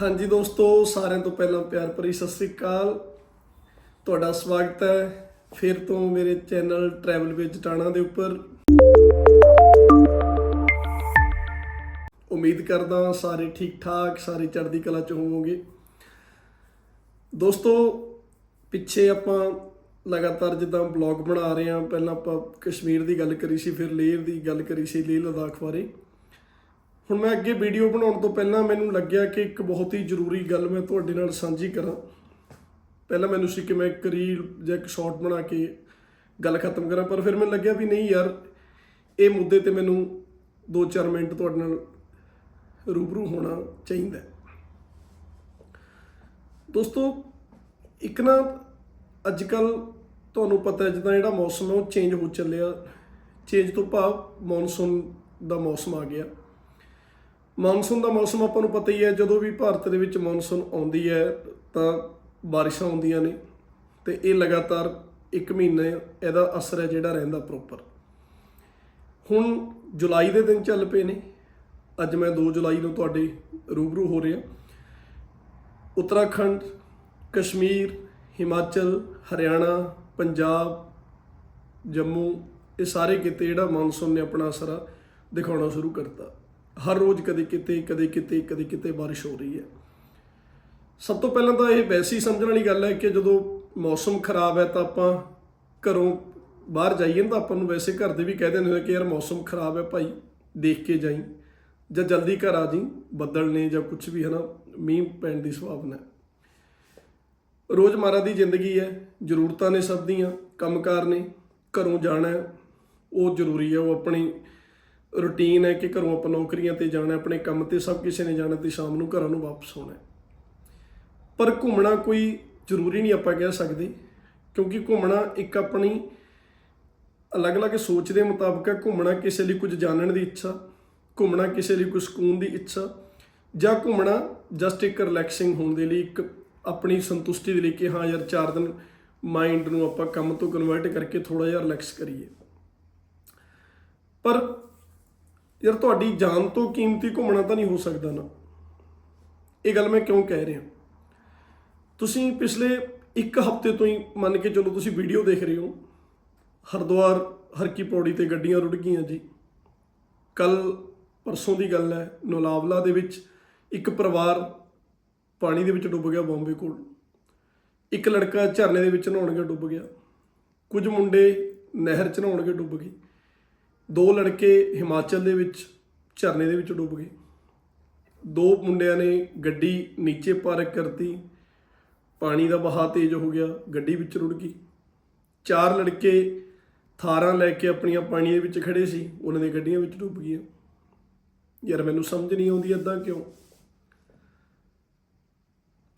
ਹਾਂਜੀ ਦੋਸਤੋ, ਸਾਰਿਆਂ ਤੋਂ ਪਹਿਲਾਂ ਪਿਆਰ ਭਰੀ ਸਤਿ ਸ੍ਰੀ ਅਕਾਲ। ਤੁਹਾਡਾ ਸਵਾਗਤ ਹੈ ਫਿਰ ਤੋਂ ਮੇਰੇ ਚੈਨਲ ਟਰੈਵਲ ਵਿਦ ਟਾਣਾ ਦੇ ਉੱਪਰ। ਉਮੀਦ ਕਰਦਾ ਸਾਰੇ ਠੀਕ ਠਾਕ ਸਾਰੇ ਚੜ੍ਹਦੀ ਕਲਾ ਚ ਹੋਵੋਗੇ। ਦੋਸਤੋ, ਪਿੱਛੇ ਆਪਾਂ ਲਗਾਤਾਰ ਜਿੱਦਾਂ ਬਲੌਗ ਬਣਾ ਰਹੇ ਹਾਂ, ਪਹਿਲਾਂ ਆਪਾਂ ਕਸ਼ਮੀਰ ਦੀ ਗੱਲ ਕਰੀ ਸੀ, ਫਿਰ ਲੇਹ ਦੀ ਗੱਲ ਕਰੀ ਸੀ ਲੇਹ ਲਦਾਖ ਬਾਰੇ। ਹੁਣ ਮੈਂ ਅੱਗੇ ਵੀਡੀਓ ਬਣਾਉਣ ਤੋਂ ਪਹਿਲਾਂ ਮੈਨੂੰ ਲੱਗਿਆ ਕਿ ਇੱਕ ਬਹੁਤ ਹੀ ਜ਼ਰੂਰੀ ਗੱਲ ਮੈਂ ਤੁਹਾਡੇ ਨਾਲ ਸਾਂਝੀ ਕਰਾਂ। ਪਹਿਲਾਂ ਮੈਨੂੰ ਸੀ ਕਿ ਮੈਂ ਇੱਕ ਰੀਲ ਜਾਂ ਇੱਕ ਸ਼ਾਰਟ ਬਣਾ ਕੇ ਗੱਲ ਖਤਮ ਕਰਾਂ, ਪਰ ਫਿਰ ਮੈਨੂੰ ਲੱਗਿਆ ਵੀ ਨਹੀਂ ਯਾਰ, ਇਹ ਮੁੱਦੇ ਤੇ ਮੈਨੂੰ 2-4 ਮਿੰਟ ਤੁਹਾਡੇ ਨਾਲ ਰੂਬਰੂ ਹੋਣਾ ਚਾਹੀਦਾ। ਦੋਸਤੋ, ਇੱਕ ਨਾ ਅੱਜ ਕੱਲ ਤੁਹਾਨੂੰ ਪਤਾ ਹੈ, ਜਿੱਦਾਂ ਜਿਹੜਾ ਮੌਸਮ ਹੈ ਉਹ ਚੇਂਜ ਹੋ ਚੱਲਿਆ। ਚੇਂਜ ਤੋਂ ਭਾਵ ਮੌਨਸੂਨ ਦਾ ਮੌਸਮ ਆ ਗਿਆ। ਮੌਨਸੂਨ ਦਾ ਮੌਸਮ ਆਪਾਂ ਨੂੰ ਪਤਾ ਹੀ ਹੈ, ਜਦੋਂ ਵੀ ਭਾਰਤ ਦੇ ਵਿੱਚ ਮੌਨਸੂਨ ਆਉਂਦੀ ਹੈ, ਤਾਂ ਬਾਰਿਸ਼ਾਂ ਆਉਂਦੀਆਂ ਨੇ ਤੇ ਇਹ ਲਗਾਤਾਰ 1 ਮਹੀਨੇ ਇਹਦਾ ਅਸਰ ਹੈ ਜਿਹੜਾ ਰਹਿੰਦਾ ਪ੍ਰੋਪਰ ਹੁਣ ਜੁਲਾਈ ਦੇ ਦਿਨ ਚੱਲ ਪਏ ਨੇ, ਅੱਜ ਮੈਂ 2 ਜੁਲਾਈ ਨੂੰ ਤੁਹਾਡੇ ਰੂਬਰੂ ਹੋ ਰਿਹਾ। ਉੱਤਰਾਖੰਡ, ਕਸ਼ਮੀਰ, ਹਿਮਾਚਲ, ਹਰਿਆਣਾ, ਪੰਜਾਬ, ਜੰਮੂ, ਇਹ ਸਾਰੇ ਕਿਤੇ ਜਿਹੜਾ ਮੌਨਸੂਨ ਨੇ ਆਪਣਾ ਅਸਰ ਦਿਖਾਉਣਾ ਸ਼ੁਰੂ ਕਰਤਾ। ਹਰ ਰੋਜ਼ ਕਦੇ ਕਿਤੇ ਕਦੇ ਕਿਤੇ ਕਦੇ ਕਿਤੇ ਬਾਰਿਸ਼ ਹੋ ਰਹੀ ਹੈ। ਸਭ ਤੋਂ ਪਹਿਲਾਂ ਤਾਂ ਇਹ ਵੈਸੀ ਸਮਝਣ ਵਾਲੀ ਗੱਲ ਹੈ ਕਿ ਜਦੋਂ ਮੌਸਮ ਖਰਾਬ ਹੈ ਤਾਂ ਆਪਾਂ ਘਰੋਂ ਬਾਹਰ ਜਾਈਏ ਤਾਂ ਆਪਾਂ ਨੂੰ ਵੈਸੇ ਘਰ ਦੇ ਵੀ ਕਹਿ ਦਿੰਦੇ ਨੇ ਕਿ ਯਾਰ ਮੌਸਮ ਖਰਾਬ ਹੈ ਭਾਈ, ਦੇਖ ਕੇ ਜਾਈ ਜਾਂ ਜਲਦੀ ਘਰ ਆ ਜੀ ਬੱਦਲ ਨੇ ਜਾਂ ਕੁਝ ਵੀ, ਹੈ ਨਾ, ਮੀਂਹ ਪੈਣ ਦੀ ਸੰਭਾਵਨਾ ਹੈ। ਰੋਜ਼ਮਰਾ ਦੀ ਜ਼ਿੰਦਗੀ ਹੈ, ਜ਼ਰੂਰਤਾਂ ਨੇ ਸਭ ਦੀਆਂ, ਕੰਮਕਾਰ ਨੇ, ਘਰੋਂ ਜਾਣਾ ਉਹ ਜ਼ਰੂਰੀ ਹੈ, ਉਹ ਆਪਣੀ ਰੁਟੀਨ ਹੈ ਕਿ ਘਰੋਂ ਆਪਾਂ ਨੌਕਰੀਆਂ ਤੇ ਜਾਣਾ ਆਪਣੇ ਕੰਮ ਤੇ ਸਭ ਕਿਸੇ ਨੇ ਜਾਣਾ ਤੇ ਸ਼ਾਮ ਨੂੰ ਘਰਾਂ ਨੂੰ ਵਾਪਸ ਆਉਣਾ ਪਰ ਘੁੰਮਣਾ ਕੋਈ ਜ਼ਰੂਰੀ ਨਹੀਂ ਆਪਾਂ ਕਹਿ ਸਕਦੇ, ਕਿਉਂਕਿ ਘੁੰਮਣਾ ਇੱਕ ਆਪਣੀ ਅਲੱਗ-ਅਲੱਗ ਸੋਚ ਦੇ ਮੁਤਾਬਕ ਹੈ। ਘੁੰਮਣਾ ਕਿਸੇ ਲਈ ਕੁਝ ਜਾਣਨ ਦੀ ਇੱਛਾ, ਘੁੰਮਣਾ ਕਿਸੇ ਲਈ ਕੁਝ ਸਕੂਨ ਦੀ ਇੱਛਾ, ਜਾਂ ਘੁੰਮਣਾ ਜਸਟ ਇੱਕ ਰਿਲੈਕਸਿੰਗ ਹੋਣ ਦੇ ਲਈ, ਇੱਕ ਆਪਣੀ ਸੰਤੁਸ਼ਟੀ ਦੇ ਲਈ ਕਿ ਹਾਂ ਯਾਰ ਚਾਰ ਦਿਨ ਮਾਈਂਡ ਨੂੰ ਆਪਾਂ ਕੰਮ ਤੋਂ ਕਨਵਰਟ ਕਰਕੇ ਥੋੜਾ ਜਿਹਾ ਰਿਲੈਕਸ ਕਰੀਏ। ਪਰ ਯਾਰ ਤੁਹਾਡੀ ਜਾਨ ਤੋਂ ਕੀਮਤੀ ਘੁੰਮਣਾ ਤਾਂ ਨਹੀਂ ਹੋ ਸਕਦਾ ਨਾ। ਇਹ ਗੱਲ ਮੈਂ ਕਿਉਂ ਕਹਿ ਰਿਹਾ? ਤੁਸੀਂ ਪਿਛਲੇ ਇੱਕ ਹਫ਼ਤੇ ਤੋਂ ਹੀ ਮੰਨ ਕੇ ਚਲੋ ਤੁਸੀਂ ਵੀਡੀਓ ਦੇਖ ਰਹੇ ਹੋ। ਹਰਿਦੁਆਰ, ਹਰਕੀ ਪੌੜੀ ਤੇ ਗੱਡੀਆਂ ਰੁੜ ਗਈਆਂ ਜੀ। ਕੱਲ ਪਰਸੋਂ ਦੀ ਗੱਲ ਹੈ, ਨੋਲਾਵਲਾ ਦੇ ਵਿੱਚ ਇੱਕ ਪਰਿਵਾਰ ਪਾਣੀ ਦੇ ਵਿੱਚ ਡੁੱਬ ਗਿਆ ਬੰਬੇ ਕੋਲ। ਇੱਕ ਲੜਕਾ ਝਰਨੇ ਦੇ ਵਿੱਚ ਨਹਾਉਣ ਗਿਆ, ਡੁੱਬ ਗਿਆ। ਕੁਝ ਮੁੰਡੇ ਨਹਿਰ 'ਚ ਨਹਾਉਣ ਗਏ, ਡੁੱਬ ਗਏ। ਦੋ ਲੜਕੇ ਹਿਮਾਚਲ ਦੇ ਵਿੱਚ, ਝਰਨੇ ਦੇ ਵਿੱਚ ਡੁੱਬ ਗਏ। ਦੋ ਮੁੰਡਿਆਂ ਨੇ ਗੱਡੀ ਨੀਚੇ ਪਾਰਕ ਕਰਤੀ। ਪਾਣੀ ਦਾ ਬਹਾਅ ਤੇਜ਼ ਹੋ ਗਿਆ, ਗੱਡੀ ਵਿੱਚ ਰੁੜ ਗਈ। ਚਾਰ ਲੜਕੇ ਥਾਰਾਂ ਲੈ ਕੇ ਆਪਣੀਆਂ ਪਾਣੀ ਦੇ ਵਿੱਚ ਖੜੇ ਸੀ, ਉਹਨਾਂ ਦੀਆਂ ਗੱਡੀਆਂ ਵਿੱਚ ਡੁੱਬ ਗਈਆਂ। ਯਾਰ ਮੈਨੂੰ ਸਮਝ ਨਹੀਂ ਆਉਂਦੀ ਏਦਾਂ ਕਿਉਂ?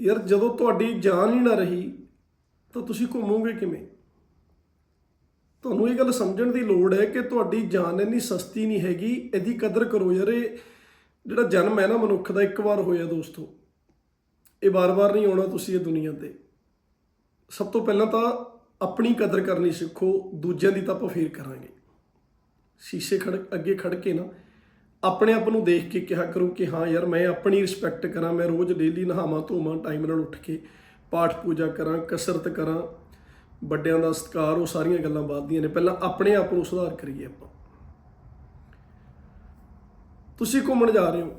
ਯਾਰ ਜਦੋਂ ਤੁਹਾਡੀ ਜਾਨ ਹੀ ਨਾ ਰਹੀ, ਤਾਂ ਤੁਸੀਂ ਘੁੰਮੋਗੇ ਕਿਵੇਂ? ਤੁਹਾਨੂੰ ਇਹ ਗੱਲ ਸਮਝਣ ਦੀ ਲੋੜ ਹੈ ਕਿ ਤੁਹਾਡੀ ਜਾਨ ਇੰਨੀ ਸਸਤੀ ਨਹੀਂ ਹੈਗੀ, ਇਹਦੀ ਕਦਰ ਕਰੋ ਯਾਰ, ਇਹ ਜਿਹੜਾ ਜਨਮ ਹੈ ਨਾ ਮਨੁੱਖ ਦਾ, ਇੱਕ ਵਾਰ ਹੋਇਆ ਦੋਸਤੋ। ਇਹ ਵਾਰ-ਵਾਰ ਨਹੀਂ ਆਉਣਾ ਤੁਸੀਂ ਇਹ ਦੁਨੀਆ ਤੇ। ਸਭ ਤੋਂ ਪਹਿਲਾਂ ਤਾਂ ਆਪਣੀ ਕਦਰ ਕਰਨੀ ਸਿੱਖੋ, ਦੂਜਿਆਂ ਦੀ ਤਾਂ ਆਪਾਂ ਫੇਰ ਕਰਾਂਗੇ। ਸ਼ੀਸ਼ੇ ਖੜ, ਅੱਗੇ ਖੜ ਕੇ ਨਾ, ਆਪਣੇ ਆਪ ਨੂੰ ਦੇਖ ਕੇ ਕਿਹਾ ਕਰੋ ਕਿ ਹਾਂ ਯਾਰ, ਮੈਂ ਆਪਣੀ ਰਿਸਪੈਕਟ ਕਰਾਂ, ਮੈਂ ਰੋਜ਼ ਡੇਲੀ ਨਹਾਵਾਂ ਧੋਵਾਂ ਟਾਈਮ ਨਾਲ ਉੱਠ ਕੇ ਪਾਠ ਪੂਜਾ ਕਰਾਂ, ਕਸਰਤ ਕਰਾਂ। ਵੱਡਿਆਂ ਦਾ ਸਤਿਕਾਰ, ਉਹ ਸਾਰੀਆਂ ਗੱਲਾਂ ਬਾਅਦ ਨੇ। ਪਹਿਲਾਂ ਆਪਣੇ ਆਪ ਨੂੰ ਸੁਧਾਰ ਕਰੀਏ ਆਪਾਂ। ਤੁਸੀਂ ਘੁੰਮਣ ਜਾ ਰਹੇ ਹੋ।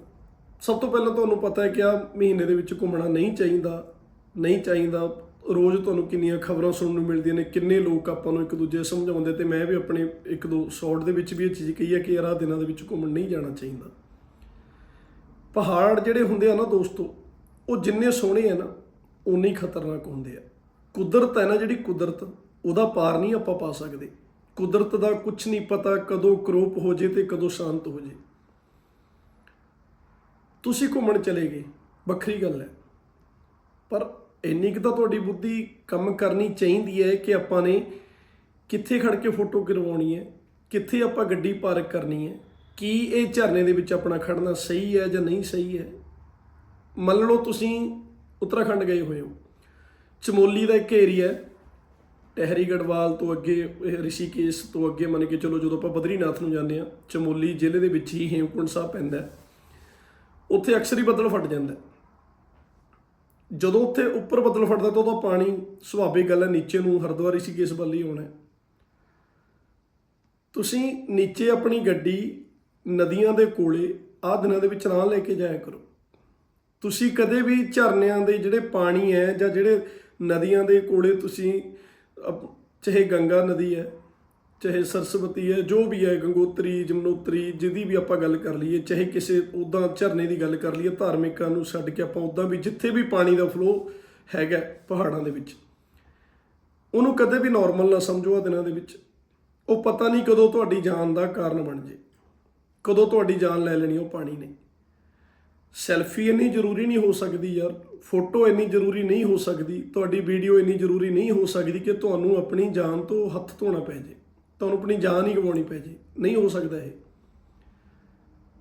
ਸਭ ਤੋਂ ਪਹਿਲਾਂ ਤੁਹਾਨੂੰ ਪਤਾ ਹੈ ਕਿ ਆ ਮਹੀਨੇ ਦੇ ਵਿੱਚ ਘੁੰਮਣਾ ਨਹੀਂ ਚਾਹੀਦਾ ਨਹੀਂ ਚਾਹੀਦਾ। ਰੋਜ਼ ਤੁਹਾਨੂੰ ਕਿੰਨੀਆਂ ਖਬਰਾਂ ਸੁਣਨ ਨੂੰ ਮਿਲਦੀਆਂ ਨੇ, ਕਿੰਨੇ ਲੋਕ ਆਪਾਂ ਨੂੰ ਇੱਕ ਦੂਜੇ ਸਮਝਾਉਂਦੇ ਤੇ ਮੈਂ ਵੀ ਆਪਣੇ ਇੱਕ ਦੋ ਸ਼ਾਰਟ ਦੇ ਵਿੱਚ ਵੀ ਇਹ ਚੀਜ਼ ਕਹੀ ਹੈ ਕਿ ਯਾਰ ਆਹ ਦਿਨਾਂ ਦੇ ਵਿੱਚ ਘੁੰਮਣ ਨਹੀਂ ਜਾਣਾ ਚਾਹੀਦਾ। ਪਹਾੜ ਜਿਹੜੇ ਹੁੰਦੇ ਆ ਨਾ ਦੋਸਤੋ, ਉਹ ਜਿੰਨੇ ਸੋਹਣੇ ਆ ਨਾ ਉਨੇ ਹੀ ਖਤਰਨਾਕ ਹੁੰਦੇ ਆ। ਕੁਦਰਤ ਹੈ ਨਾ ਜਿਹੜੀ ਕੁਦਰਤ, ਉਹਦਾ ਪਾਰ ਨਹੀਂ ਆਪਾਂ ਪਾ ਸਕਦੇ। ਕੁਦਰਤ ਦਾ ਕੁਝ ਨਹੀਂ ਪਤਾ ਕਦੋਂ ਕਰੋਪ ਹੋ ਜੇ ਤੇ ਕਦੋਂ ਸ਼ਾਂਤ ਹੋ ਜੇ। ਤੁਸੀਂ ਘੁੰਮਣ ਚਲੇ ਗਏ, ਵੱਖਰੀ ਗੱਲ ਹੈ। ਪਰ ਇੰਨੀ ਕੁ ਤਾਂ ਤੁਹਾਡੀ ਬੁੱਧੀ ਕੰਮ ਕਰਨੀ ਚਾਹੀਦੀ ਹੈ ਕਿ ਆਪਾਂ ਨੇ ਕਿੱਥੇ ਖੜ ਕੇ ਫੋਟੋ ਕਰਵਾਉਣੀ ਹੈ, ਕਿੱਥੇ ਆਪਾਂ ਗੱਡੀ ਪਾਰਕ ਕਰਨੀ ਹੈ, ਕੀ ਇਹ ਝਰਨੇ ਦੇ ਵਿੱਚ ਆਪਣਾ ਖੜਨਾ ਸਹੀ ਹੈ ਜਾਂ ਨਹੀਂ ਸਹੀ ਹੈ। ਮੰਨ ਲਓ ਤੁਸੀਂ ਉੱਤਰਾਖੰਡ ਗਏ ਹੋਏ ਹੋ। ਚਮੋਲੀ ਦਾ ਇੱਕ ਏਰੀਆ ਟਹਿਰੀ ਗੜਵਾਲ ਤੋਂ ਅੱਗੇ ਰਿਸ਼ੀਕੇਸ਼ ਤੋਂ ਅੱਗੇ ਮੰਨ ਕੇ ਚਲੋ ਜਦੋਂ ਆਪਾਂ ਬਦਰੀਨਾਥ ਨੂੰ ਜਾਂਦੇ ਆ ਚਮੋਲੀ ਜ਼ਿਲ੍ਹੇ ਦੇ ਵਿੱਚ ਹੀ ਹੇਮਕੁੰਟ ਸਾਹਿਬ ਪੈਂਦਾ ਉੱਥੇ ਅਕਸਰ ਹੀ ਬੱਦਲ ਫਟ ਜਾਂਦਾ ਜਦੋਂ ਉੱਥੇ ਉੱਪਰ ਬੱਦਲ ਫਟਦਾ ਤਾਂ ਉਹਦਾ ਪਾਣੀ ਸੁਭਾਵਿਕ ਗੱਲ ਹੈ, ਨੀਚੇ ਨੂੰ ਹਰਿਦੁਆਰ ਰਿਸ਼ੀਕੇਸ਼ ਵੱਲ ਹੀ ਆਉਣਾ ਤੁਸੀਂ ਨੀਚੇ ਆਪਣੀ ਗੱਡੀ ਨਦੀਆਂ ਦੇ ਕੋਲੇ ਆਹ ਦਿਨਾਂ ਦੇ ਵਿੱਚ ਨਾ ਲੈ ਕੇ ਜਾਇਆ ਕਰੋ। ਤੁਸੀਂ ਕਦੇ ਵੀ ਝਰਨਿਆਂ ਦੇ ਜਿਹੜੇ ਪਾਣੀ ਹੈ ਜਾਂ ਜਿਹੜੇ ਨਦੀਆਂ ਦੇ ਕੋਲੇ ਤੁਸੀਂ ਅਪ- ਚਾਹੇ ਗੰਗਾ ਨਦੀ ਹੈ, ਚਾਹੇ ਸਰਸਵਤੀ ਹੈ, ਜੋ ਵੀ ਹੈ, ਗੰਗੋਤਰੀ ਜਮਨੋਤਰੀ ਜਿਹਦੀ ਵੀ ਆਪਾਂ ਗੱਲ ਕਰ ਲਈਏ, ਚਾਹੇ ਕਿਸੇ ਉਦਾਂ ਝਰਨੇ ਦੀ ਗੱਲ ਕਰ ਲਈਏ, ਧਾਰਮਿਕਾਂ ਨੂੰ ਛੱਡ ਕੇ ਆਪਾਂ ਉਦਾਂ ਵੀ ਜਿੱਥੇ ਵੀ ਪਾਣੀ ਦਾ ਫਲੋ ਹੈਗਾ ਪਹਾੜਾਂ ਦੇ ਵਿੱਚ। ਉਹਨੂੰ ਕਦੇ ਵੀ ਨਾਰਮਲ ਨਾ ਸਮਝੋ ਆ ਦਿਨਾਂ ਦੇ ਵਿੱਚ। ਉਹ ਪਤਾ ਨਹੀਂ ਕਦੋਂ ਤੁਹਾਡੀ ਜਾਨ ਦਾ ਕਾਰਨ ਬਣ ਜੇ। ਕਦੋਂ ਤੁਹਾਡੀ ਜਾਨ ਲੈ ਲੈਣੀ ਉਹ ਪਾਣੀ ਨੇ। ਸੈਲਫੀ ਇੰਨੀ ਜ਼ਰੂਰੀ ਨਹੀਂ ਹੋ ਸਕਦੀ ਯਾਰ, ਫੋਟੋ ਇੰਨੀ ਜ਼ਰੂਰੀ ਨਹੀਂ ਹੋ ਸਕਦੀ, ਤੁਹਾਡੀ ਵੀਡੀਓ ਇੰਨੀ ਜ਼ਰੂਰੀ ਨਹੀਂ ਹੋ ਸਕਦੀ ਕਿ ਤੁਹਾਨੂੰ ਆਪਣੀ ਜਾਨ ਤੋਂ ਹੱਥ ਧੋਣਾ ਪੈ ਜੇ, ਤੁਹਾਨੂੰ ਆਪਣੀ ਜਾਨ ਹੀ ਗਵਾਉਣੀ ਪੈ ਜੇ, ਨਹੀਂ ਹੋ ਸਕਦਾ ਇਹ।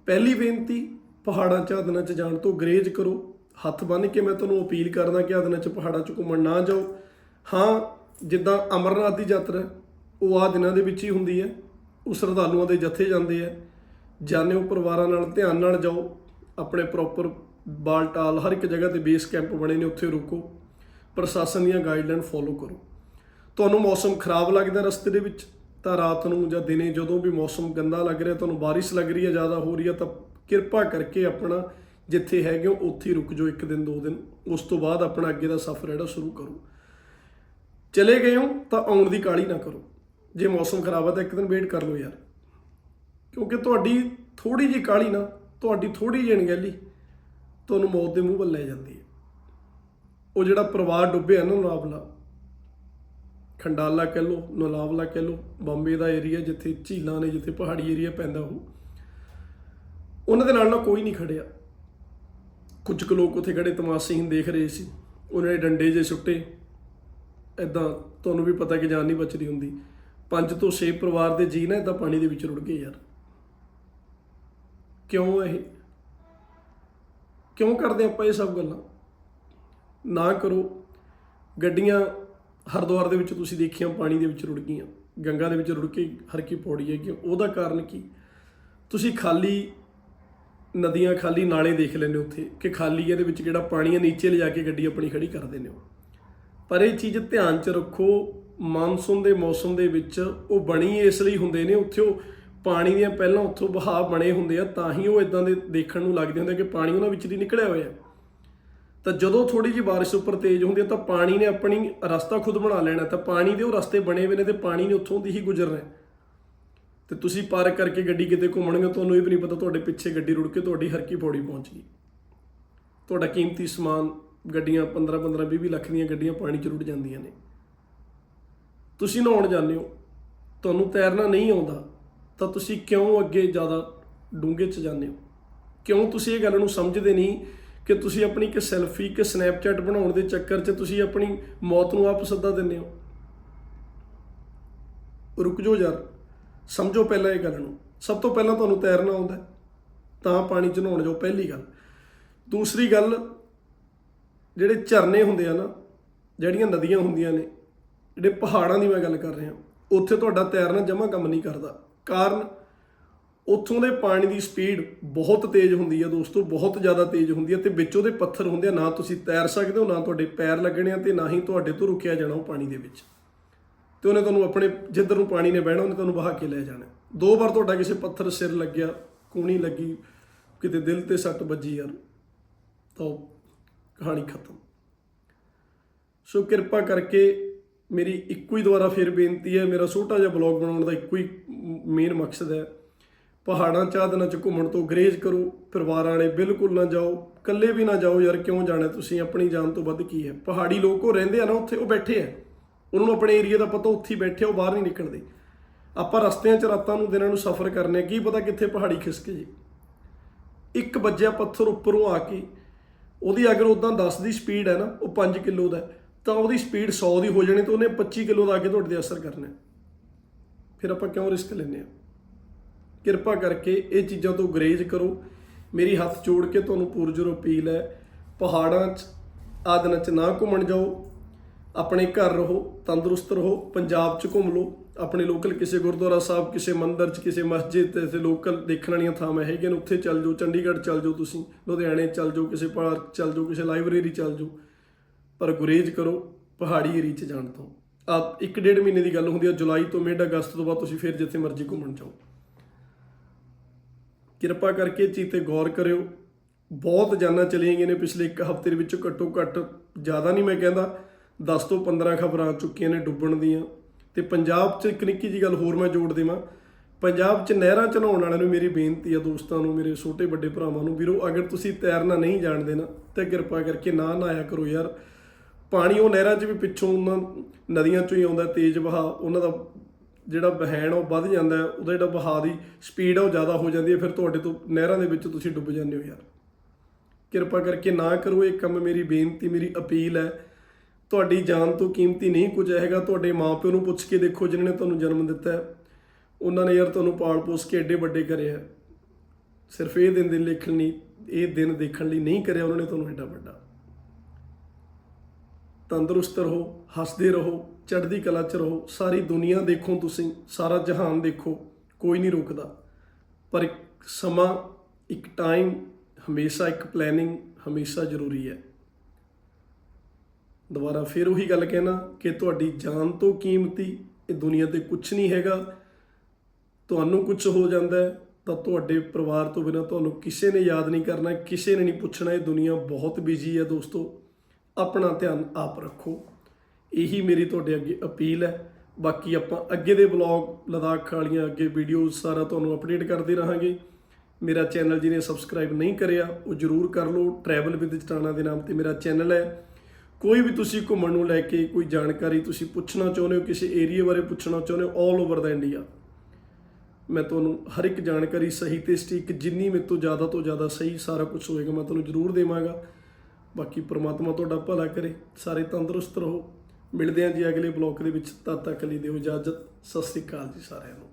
ਪਹਿਲੀ ਬੇਨਤੀ, ਪਹਾੜਾਂ 'ਚ ਆਹ 'ਚ ਜਾਣ ਤੋਂ ਗਰੇਜ ਕਰੋ। ਹੱਥ ਬੰਨ੍ਹ ਕੇ ਮੈਂ ਤੁਹਾਨੂੰ ਅਪੀਲ ਕਰਦਾ ਕਿ ਆਹ 'ਚ ਪਹਾੜਾਂ 'ਚ ਘੁੰਮਣ ਨਾ ਜਾਓ। ਹਾਂ, ਜਿੱਦਾਂ ਅਮਰਨਾਥ ਦੀ ਯਾਤਰਾ, ਉਹ ਆ ਦਿਨਾਂ ਦੇ ਵਿੱਚ ਹੀ ਹੁੰਦੀ ਹੈ। ਉਹ ਸ਼ਰਧਾਲੂਆਂ ਦੇ ਜਥੇ ਜਾਂਦੇ ਆ। ਜਾਣਿਓ, ਪਰਿਵਾਰਾਂ ਨਾਲ, ਧਿਆਨ ਨਾਲ ਜਾਓ। ਆਪਣੇ ਪ੍ਰੋਪਰ ਬਾਲਟਾਲ ਹਰ ਇੱਕ ਜਗ੍ਹਾ ਤੇ ਬੇਸ ਕੈਂਪ ਬਣੇ ਨੇ, ਉੱਥੇ ਰੁਕੋ। ਪ੍ਰਸ਼ਾਸਨ ਦੀਆਂ ਗਾਈਡਲਾਈਨ ਫੋਲੋ ਕਰੋ। ਤੁਹਾਨੂੰ ਮੌਸਮ ਖਰਾਬ ਲੱਗਦਾ ਰਸਤੇ ਦੇ ਵਿੱਚ, ਤਾਂ ਰਾਤ ਨੂੰ ਜਾਂ ਦਿਨੇ ਜਦੋਂ ਵੀ ਮੌਸਮ ਗੰਦਾ ਲੱਗ ਰਿਹਾ, ਤੁਹਾਨੂੰ ਬਾਰਿਸ਼ ਲੱਗ ਰਹੀ ਹੈ ਜ਼ਿਆਦਾ ਹੋ ਰਹੀ ਹੈ ਤਾਂ ਕਿਰਪਾ ਕਰਕੇ ਆਪਣਾ ਜਿੱਥੇ ਹੈਗੇ ਹੋ, ਉੱਥੇ ਹੀ ਰੁਕ ਜਾਓ ਇੱਕ ਦਿਨ, ਦੋ ਦਿਨ। ਉਸ ਤੋਂ ਬਾਅਦ ਆਪਣਾ ਅੱਗੇ ਦਾ ਸਫ਼ਰ ਜਿਹੜਾ ਸ਼ੁਰੂ ਕਰੋ। ਚਲੇ ਗਏ ਹੋ, ਤਾਂ ਆਉਣ ਦੀ ਕਾਲੀ ਨਾ ਕਰੋ। ਜੇ ਮੌਸਮ ਖਰਾਬ ਹੈ ਤਾਂ ਇੱਕ ਦਿਨ ਵੇਟ ਕਰ ਲਓ ਯਾਰ। ਕਿਉਂਕਿ ਤੁਹਾਡੀ ਥੋੜੀ ਜਿਹੀ ਕਾਲੀ ਨਾ ਤੁਹਾਡੀ ਥੋੜੀ ਜਿਹੀ ਅਣਗਹਿਲੀ, ਤੁਹਾਨੂੰ ਮੌਤ ਦੇ ਮੂੰਹ ਵੱਲ ਲੈ ਜਾਂਦੀ ਹੈ। ਉਹ ਜਿਹੜਾ ਪਰਿਵਾਰ ਡੁੱਬਿਆ ਨਾ ਨਲਾਵਲਾ ਖੰਡਾਲਾ ਕਹਿ ਲਓ, ਨਲਾਵਲਾ ਕਹਿ ਲਓ, ਬੰਬੇ ਦਾ ਏਰੀਆ ਜਿੱਥੇ ਝੀਲਾਂ ਨੇ, ਜਿੱਥੇ ਪਹਾੜੀ ਏਰੀਆ ਪੈਂਦਾ ਉਹ, ਉਹਨਾਂ ਦੇ ਨਾਲ ਨਾ ਕੋਈ ਨਹੀਂ ਖੜਿਆ। ਕੁਝ ਕੁ ਲੋਕ ਉੱਥੇ ਖੜੇ ਤਮਾਸ਼ੀਨ ਦੇਖ ਰਹੇ ਸੀ। ਉਹਨਾਂ ਨੇ ਡੰਡੇ ਜੇ ਸੁੱਟੇ। ਐਦਾਂ ਤੁਹਾਨੂੰ ਵੀ ਪਤਾ ਕਿ ਜਾਨ ਨਹੀਂ ਬਚਦੀ ਹੁੰਦੀ। ਪੰਜ ਤੋਂ ਛੇ ਪਰਿਵਾਰ ਦੇ ਜੀ ਨਾ ਇਦਾਂ ਪਾਣੀ ਦੇ ਵਿੱਚ ਰੁੜ ਗਏ ਯਾਰ। ਕਿਉਂ ਇਹ? ਕਿਉਂ ਕਰਦੇ ਆਪਾਂ ਇਹ ਸਭ ਗੱਲਾਂ? ਨਾ ਕਰੋ। ਗੱਡੀਆਂ ਹਰਿਦੁਆਰ ਦੇ ਵਿੱਚ ਤੁਸੀਂ ਦੇਖੀਆਂ, ਪਾਣੀ ਦੇ ਵਿੱਚ ਰੁੜ ਗਈਆਂ। ਗੰਗਾ ਦੇ ਵਿੱਚ ਰੁੜ ਕੇ ਹਰ ਕੀ ਪੌੜੀ ਹੈ ਕਿ ਉਹਦਾ ਕਾਰਨ ਕੀ? ਤੁਸੀਂ ਖਾਲੀ ਨਦੀਆਂ, ਖਾਲੀ ਨਾਲੇ ਦੇਖ ਲੈਂਦੇ ਹੋ ਉੱਥੇ ਕਿ ਖਾਲੀ ਇਹਦੇ ਵਿੱਚ ਜਿਹੜਾ ਪਾਣੀ ਹੈ, ਨੀਚੇ ਲਿਜਾ ਕੇ ਗੱਡੀ ਆਪਣੀ ਖੜੀ ਕਰ ਦਿੰਦੇ ਹੋ। ਪਰ ਇਹ ਚੀਜ਼ ਧਿਆਨ 'ਚ ਰੱਖੋ, ਮਾਨਸੂਨ ਦੇ ਮੌਸਮ ਦੇ ਵਿੱਚ ਉਹ ਬਣੀ ਇਸ ਲਈ ਹੁੰਦੇ ਨੇ, ਉੱਥੇ ਉਹ ਪਾਣੀ ਦੀਆਂ ਪਹਿਲਾਂ ਉੱਥੋਂ ਬਹਾਅ ਬਣੇ ਹੁੰਦੇ ਆ, ਤਾਂ ਹੀ ਉਹ ਇਦਾਂ ਦੇ ਦੇਖਣ ਨੂੰ ਲੱਗਦੇ ਹੁੰਦੇ ਕਿ ਪਾਣੀ ਉਹਨਾਂ ਵਿੱਚ ਦੀ ਨਿਕਲਿਆ ਹੋਇਆ ਤਾਂ ਜਦੋਂ ਥੋੜੀ ਜਿਹੀ ਬਾਰਿਸ਼ ਉੱਪਰ ਤੇਜ਼ ਹੁੰਦੀ ਹੈ ਤਾਂ ਪਾਣੀ ਨੇ ਆਪਣੀ ਰਸਤਾ ਖੁਦ ਬਣਾ ਲੈਣਾ, ਤਾਂ ਪਾਣੀ ਦੇ ਉਹ ਰਸਤੇ ਬਣੇ ਹੋਏ ਨੇ ਤੇ ਪਾਣੀ ਨੇ ਉੱਥੋਂ ਦੀ ਹੀ ਗੁਜ਼ਰਨਾ ਹੈ। ਤੇ ਤੁਸੀਂ ਪਾਰਕ ਕਰਕੇ ਗੱਡੀ ਕਿਤੇ ਘੁੰਮਣਗੇ, ਤੁਹਾਨੂੰ ਇਹ ਵੀ ਨਹੀਂ ਪਤਾ ਤੁਹਾਡੇ ਪਿੱਛੇ ਗੱਡੀ ਰੁੜ ਕੇ ਤੁਹਾਡੀ ਹਰਕੀ ਪੌੜੀ ਪਹੁੰਚ ਗਈ। ਤੁਹਾਡਾ ਕੀਮਤੀ ਸਮਾਨ, ਗੱਡੀਆਂ 15 15 20 20 ਲੱਖ ਦੀਆਂ ਗੱਡੀਆਂ ਪਾਣੀ 'ਚ ਰੁੜ ਜਾਂਦੀਆਂ ਨੇ। ਤੁਸੀਂ ਨਹਾਉਣ ਜਾਂਦੇ ਹੋ, ਤੁਹਾਨੂੰ ਤੈਰਨਾ ਨਹੀਂ ਆਉਂਦਾ। ਤਾਂ ਤੁਸੀਂ ਕਿਉਂ ਅੱਗੇ ਜ਼ਿਆਦਾ ਡੂੰਘੇ 'ਚ ਜਾਂਦੇ ਹੋ? ਕਿਉਂ ਤੁਸੀਂ ਇਹ ਗੱਲ ਨੂੰ ਸਮਝਦੇ ਨਹੀਂ ਕਿ ਤੁਸੀਂ ਆਪਣੀ ਇੱਕ ਸੈਲਫੀ, ਇੱਕ ਸਨੈਪਚੈਟ ਬਣਾਉਣ ਦੇ ਚੱਕਰ 'ਚ ਤੁਸੀਂ ਆਪਣੀ ਮੌਤ ਨੂੰ ਆਪ ਸੱਦਾ ਦਿੰਦੇ ਹੋ? ਰੁਕ ਜਾਓ ਯਾਰ, ਸਮਝੋ ਪਹਿਲਾਂ ਇਹ ਗੱਲ ਨੂੰ। ਸਭ ਤੋਂ ਪਹਿਲਾਂ ਤੁਹਾਨੂੰ ਤੈਰਨਾ ਆਉਂਦਾ ਤਾਂ ਪਾਣੀ 'ਚ ਨਹਾਉਣ ਜਾਓ, ਪਹਿਲੀ ਗੱਲ। ਦੂਸਰੀ ਗੱਲ, ਜਿਹੜੇ ਝਰਨੇ ਹੁੰਦੇ ਆ ਨਾ, ਜਿਹੜੀਆਂ ਨਦੀਆਂ ਹੁੰਦੀਆਂ ਨੇ, ਜਿਹੜੇ ਪਹਾੜਾਂ ਦੀ ਮੈਂ ਗੱਲ ਕਰ ਰਿਹਾ, ਉੱਥੇ ਤੁਹਾਡਾ ਤੈਰਨਾ ਜਮਾ ਕੰਮ ਨਹੀਂ ਕਰਦਾ। ਕਾਰਨ ਉੱਥੋਂ ਦੇ ਪਾਣੀ ਦੀ ਸਪੀਡ ਬਹੁਤ ਤੇਜ਼ ਹੁੰਦੀ ਹੈ ਦੋਸਤੋ, ਬਹੁਤ ਜ਼ਿਆਦਾ ਤੇਜ਼ ਹੁੰਦੀ ਹੈ ਤੇ ਵਿੱਚ ਉਹਦੇ ਪੱਥਰ ਹੁੰਦੇ ਆ, ਨਾ ਤੁਸੀਂ ਤੈਰ ਸਕਦੇ ਹੋ, ਨਾ ਤੁਹਾਡੇ ਪੈਰ ਲੱਗਣੇ ਆ ਤੇ ਨਾ ਹੀ ਤੁਹਾਡੇ ਤੋਂ ਰੁਕਿਆ ਜਾਣਾ ਉਹ ਪਾਣੀ ਦੇ ਵਿੱਚ। ਤੇ ਉਹਨੇ ਤੁਹਾਨੂੰ ਆਪਣੇ ਜਿੱਧਰ ਨੂੰ ਪਾਣੀ ਨੇ ਬਹਿਣਾ, ਉਹਨੇ ਤੁਹਾਨੂੰ ਬਹਾ ਕੇ ਲੈ ਜਾਣਾ। ਦੋ ਵਾਰ ਤੁਹਾਡਾ ਕਿਸੇ ਪੱਥਰ ਸਿਰ ਲੱਗਿਆ, ਕੂਣੀ ਲੱਗੀ, ਕਿਤੇ ਦਿਲ ਤੇ ਸੱਟ ਵੱਜੀ ਯਾਰ, ਤਾਂ ਉਹ ਕਹਾਣੀ ਖਤਮ। ਸੋ ਕਿਰਪਾ ਕਰਕੇ ਮੇਰੀ ਇੱਕੋ ਹੀ ਦੁਆਰਾ ਫਿਰ ਬੇਨਤੀ ਹੈ ਮੇਰਾ ਛੋਟਾ ਜਿਹਾ ਬਲੌਗ ਬਣਾਉਣ ਦਾ ਇੱਕੋ ਹੀ ਮੇਨ ਮਕਸਦ ਹੈ। ਪਹਾੜਾਂ ਚਾਹ ਦਿਨਾਂ ਚ ਘੁੰਮਣ ਤੋਂ ਗਰੇਜ ਕਰੋ ਪਰਿਵਾਰ ਵਾਲੇ ਬਿਲਕੁਲ ਨਾ ਜਾਓ ਇਕੱਲੇ ਵੀ ਨਾ ਜਾਓ ਯਾਰ ਕਿਉਂ ਜਾਣਾ ਤੁਸੀਂ? ਆਪਣੀ ਜਾਨ ਤੋਂ ਵੱਧ ਕੀ ਹੈ? ਪਹਾੜੀ ਲੋਕ ਉਹ ਰਹਿੰਦੇ ਆ ਨਾ ਉੱਥੇ ਉਹ ਬੈਠੇ ਆ। ਉਹਨਾਂ ਨੂੰ ਆਪਣੇ ਏਰੀਆ ਦਾ ਪਤਾ ਉੱਥੇ ਹੀ ਬੈਠੇ ਆ, ਉਹ ਬਾਹਰ ਨਹੀਂ ਨਿਕਲਦੇ। ਆਪਾਂ ਰਸਤਿਆਂ 'ਚ ਰਾਤਾਂ ਨੂੰ ਦਿਨਾਂ ਨੂੰ ਸਫ਼ਰ ਕਰਨੇ ਕੀ ਪਤਾ ਕਿੱਥੇ ਪਹਾੜੀ ਖਿਸਕ ਜੇ। ਇੱਕ ਵੱਜਿਆ ਪੱਥਰ ਉੱਪਰੋਂ ਆ ਕੇ ਉਹਦੀ ਅਗਰ ਉਦਾਂ 10 ਦੀ ਸਪੀਡ ਹੈ ਨਾ ਉਹ 5 ਕਿਲੋ ਦਾ ਤਾਂ ਉਹਦੀ ਸਪੀਡ 100 ਦੀ ਹੋ ਜਾਣੀ ਤੇ ਉਹਨੇ 25 ਕਿਲੋ ਦਾ ਆ ਕੇ ਤੁਹਾਡੇ ਤੇ ਅਸਰ ਕਰਨਾ ਫਿਰ ਆਪਾਂ ਕਿਉਂ ਰਿਸਕ ਲੈਂਦੇ ਆ ਕਿਰਪਾ ਕਰਕੇ ਇਹ ਚੀਜ਼ਾਂ ਤੋਂ ਗਰੇਜ ਕਰੋ। ਮੇਰੀ ਹੱਥ ਜੋੜ ਕੇ ਤੁਹਾਨੂੰ ਪੁਰਜੋਰ ਅਪੀਲ ਹੈ, ਪਹਾੜਾਂ 'ਚ ਆਦਨਾਂ 'ਚ ਨਾ ਘੁੰਮਣ ਜਾਓ। ਆਪਣੇ ਘਰ ਰਹੋ, ਤੰਦਰੁਸਤ ਰਹੋ, ਪੰਜਾਬ 'ਚ ਘੁੰਮ ਲਓ। ਆਪਣੇ ਲੋਕਲ ਕਿਸੇ ਗੁਰਦੁਆਰਾ ਸਾਹਿਬ, ਕਿਸੇ ਮੰਦਿਰ 'ਚ, ਕਿਸੇ ਮਸਜਿਦ ਤੇ ਤੇ ਲੋਕਲ ਦੇਖਣ ਵਾਲੀਆਂ ਥਾਵਾਂ ਹੈਗੀਆਂ ਨੇ, ਉੱਥੇ ਚੱਲ ਜਾਓ। ਚੰਡੀਗੜ੍ਹ ਚੱਲ ਜਾਓ ਤੁਸੀਂ, ਲੁਧਿਆਣੇ ਚੱਲ ਜਾਓ, ਕਿਸੇ ਪਾਰਕ ਚੱਲ ਜਾਓ, ਕਿਸੇ ਲਾਇਬ੍ਰੇਰੀ ਚੱਲ ਜਾਓ। ਪਰ ਗੁਰੇਜ਼ ਕਰੋ ਪਹਾੜੀ ਏਰੀਆ 'ਚ ਜਾਣ ਤੋਂ। ਆਪ ਇੱਕ ਡੇਢ ਮਹੀਨੇ ਦੀ ਗੱਲ ਹੁੰਦੀ ਹੈ ਜੁਲਾਈ ਤੋਂ ਮਿਡ ਅਗਸਤ ਤੋਂ ਬਾਅਦ ਤੁਸੀਂ ਫਿਰ ਜਿੱਥੇ ਮਰਜ਼ੀ ਘੁੰਮਣ ਜਾਓ। ਕਿਰਪਾ ਕਰਕੇ ਚੀਤੇ ਗੌਰ ਕਰਿਓ। ਬਹੁਤ ਜਾਨਾਂ ਚਲੀਆਂ ਗਈਆਂ ਨੇ ਪਿਛਲੇ ਇੱਕ ਹਫ਼ਤੇ ਦੇ ਵਿੱਚ, ਘੱਟੋ ਘੱਟ ਜ਼ਿਆਦਾ ਨਹੀਂ ਮੈਂ ਕਹਿੰਦਾ 10 ਤੋਂ 15 ਖਬਰਾਂ ਆ ਚੁੱਕੀਆਂ ਨੇ ਡੁੱਬਣ ਦੀਆਂ। ਤੇ ਪੰਜਾਬ 'ਚ ਇੱਕ ਨਿੱਕੀ ਜੀ ਗੱਲ ਹੋਰ ਮੈਂ ਜੋੜ ਦੇਵਾਂ। ਪੰਜਾਬ 'ਚ ਨਹਿਰਾਂ ਚਲਾਉਣ ਵਾਲਿਆਂ ਨੂੰ ਮੇਰੀ ਬੇਨਤੀ ਆ, ਦੋਸਤਾਂ ਨੂੰ, ਮੇਰੇ ਛੋਟੇ ਵੱਡੇ ਭਰਾਵਾਂ ਨੂੰ, ਵੀਰੋ, ਅਗਰ ਤੁਸੀਂ ਤੈਰਨਾ ਨਹੀਂ ਜਾਣਦੇ ਨਾ, ਤਾਂ ਕਿਰਪਾ ਕਰਕੇ ਨਾ ਨਹਾਇਆ ਕਰੋ ਯਾਰ। ਪਾਣੀ ਉਹ ਨਹਿਰਾਂ 'ਚ ਵੀ ਪਿੱਛੋਂ ਉਹਨਾਂ ਨਦੀਆਂ 'ਚੋਂ ਹੀ ਆਉਂਦਾ ਤੇਜ਼ ਵਹਾਅ ਉਹਨਾਂ ਦਾ ਜਿਹੜਾ ਵਹਿਣ ਉਹ ਵੱਧ ਜਾਂਦਾ ਉਹਦਾ ਜਿਹੜਾ ਵਹਾਅ ਦੀ ਸਪੀਡ ਆ ਉਹ ਜ਼ਿਆਦਾ ਹੋ ਜਾਂਦੀ ਹੈ, ਫਿਰ ਤੁਹਾਡੇ ਤੋਂ ਨਹਿਰਾਂ ਦੇ ਵਿੱਚ ਤੁਸੀਂ ਡੁੱਬ ਜਾਂਦੇ ਹੋ ਯਾਰ। ਕਿਰਪਾ ਕਰਕੇ ਨਾ ਕਰੋ ਇਹ ਕੰਮ, ਮੇਰੀ ਬੇਨਤੀ, ਮੇਰੀ ਅਪੀਲ ਹੈ। ਤੁਹਾਡੀ ਜਾਨ ਤੋਂ ਕੀਮਤੀ ਨਹੀਂ ਕੁਝ ਹੈਗਾ, ਤੁਹਾਡੇ ਮਾਪਿਓ ਨੂੰ ਪੁੱਛ ਕੇ ਦੇਖੋ ਜਿਨ੍ਹਾਂ ਨੇ ਤੁਹਾਨੂੰ ਜਨਮ ਦਿੱਤਾ ਹੈ। ਉਹਨਾਂ ਨੇ ਯਾਰ ਤੁਹਾਨੂੰ ਪਾਲ ਪੋਸ ਕੇ ਐਡੇ ਵੱਡੇ ਕਰਿਆ ਸਿਰਫ ਇਹ ਦਿਨ ਦੇ ਲਿਖਣ ਲਈ, ਇਹ ਦਿਨ ਦੇਖਣ ਲਈ ਨਹੀਂ ਕਰਿਆ, ਉਹਨਾਂ ਨੇ ਤੁਹਾਨੂੰ ਐਡਾ ਵੱਡਾ। ਤੰਦਰੁਸਤ ਰਹੋ, ਹੱਸਦੇ ਰਹੋ, ਚੜ੍ਹਦੀ ਕਲਾ 'ਚ ਰਹੋ, ਸਾਰੀ ਦੁਨੀਆ ਦੇਖੋ ਤੁਸੀਂ, ਸਾਰਾ ਜਹਾਨ ਦੇਖੋ, ਕੋਈ ਨਹੀਂ ਰੁਕਦਾ। ਪਰ ਇੱਕ ਸਮਾਂ, ਇੱਕ ਟਾਈਮ ਹਮੇਸ਼ਾ ਇੱਕ ਪਲੈਨਿੰਗ ਹਮੇਸ਼ਾ ਜ਼ਰੂਰੀ ਹੈ। ਦੁਬਾਰਾ ਫਿਰ ਉਹੀ ਗੱਲ ਕਹਿਣਾ ਕਿ ਤੁਹਾਡੀ ਜਾਨ ਤੋਂ ਕੀਮਤੀ ਇਹ ਦੁਨੀਆ ਤੇ ਕੁਝ ਨਹੀਂ ਹੈਗਾ। ਤੁਹਾਨੂੰ ਕੁਝ ਹੋ ਜਾਂਦਾ ਹੈ, ਤਾਂ ਤੁਹਾਡੇ ਪਰਿਵਾਰ ਤੋਂ ਬਿਨਾਂ ਤੁਹਾਨੂੰ ਕਿਸੇ ਨੇ ਯਾਦ ਨਹੀਂ ਕਰਨਾ, ਕਿਸੇ ਨੇ ਨਹੀਂ ਪੁੱਛਣਾ, ਇਹ ਦੁਨੀਆ ਬਹੁਤ ਬਿਜ਼ੀ ਹੈ ਦੋਸਤੋ। ਆਪਣਾ ਧਿਆਨ ਆਪ ਰੱਖੋ। ਇਹੀ ਮੇਰੀ ਤੁਹਾਡੇ ਅੱਗੇ ਅਪੀਲ ਹੈ। ਬਾਕੀ ਆਪਾਂ ਅੱਗੇ ਦੇ ਵਲੌਗ, ਲਦਾਖ ਵਾਲੀਆਂ ਅੱਗੇ ਵੀਡੀਓਜ਼ ਸਾਰਾ ਤੁਹਾਨੂੰ ਅਪਡੇਟ ਕਰਦੇ ਰਹਾਂਗੇ। ਮੇਰਾ ਚੈਨਲ ਜਿਹਨੇ ਸਬਸਕ੍ਰਾਈਬ ਨਹੀਂ ਕਰਿਆ, ਉਹ ਜਰੂਰ ਕਰ ਲਓ। ਟਰੈਵਲ ਵਿਦ ਚਟਾਣਾ ਦੇ ਨਾਮ ਤੇ ਮੇਰਾ ਚੈਨਲ ਹੈ। ਕੋਈ ਵੀ ਤੁਸੀਂ ਘੁੰਮਣ ਨੂੰ ਲੈ ਕੇ ਕੋਈ ਜਾਣਕਾਰੀ ਤੁਸੀਂ ਪੁੱਛਣਾ ਚਾਹੁੰਦੇ ਹੋ, ਕਿਸੇ ਏਰੀਆ ਬਾਰੇ ਪੁੱਛਣਾ ਚਾਹੁੰਦੇ ਹੋ 올 ਓਵਰ ਦਾ ਇੰਡੀਆ ਮੈਂ ਤੁਹਾਨੂੰ ਹਰ ਇੱਕ ਜਾਣਕਾਰੀ ਸਹੀ ਤੇ ਸਟੀਕ ਜਿੰਨੀ ਮੇਰੇ ਤੋਂ ਜ਼ਿਆਦਾ ਤੋਂ ਜ਼ਿਆਦਾ ਸਹੀ ਸਾਰਾ ਕੁਝ ਹੋਏਗਾ, ਮੈਂ ਤੁਹਾਨੂੰ ਜ਼ਰੂਰ ਦੇਵਾਂਗਾ। ਬਾਕੀ ਪ੍ਰਮਾਤਮਾ ਤੁਹਾਡਾ ਭਲਾ ਕਰੇ, ਸਾਰੇ ਤੰਦਰੁਸਤ ਰਹੋ। ਮਿਲਦੇ ਹਾਂ ਜੀ ਅਗਲੇ ਬਲੌਗ ਦੇ ਵਿੱਚ। ਤਦ ਤੱਕ ਲਈ ਦਿਓ ਇਜਾਜ਼ਤ। ਸਤਿ ਸ੍ਰੀ ਅਕਾਲ ਜੀ ਸਾਰਿਆਂ ਨੂੰ।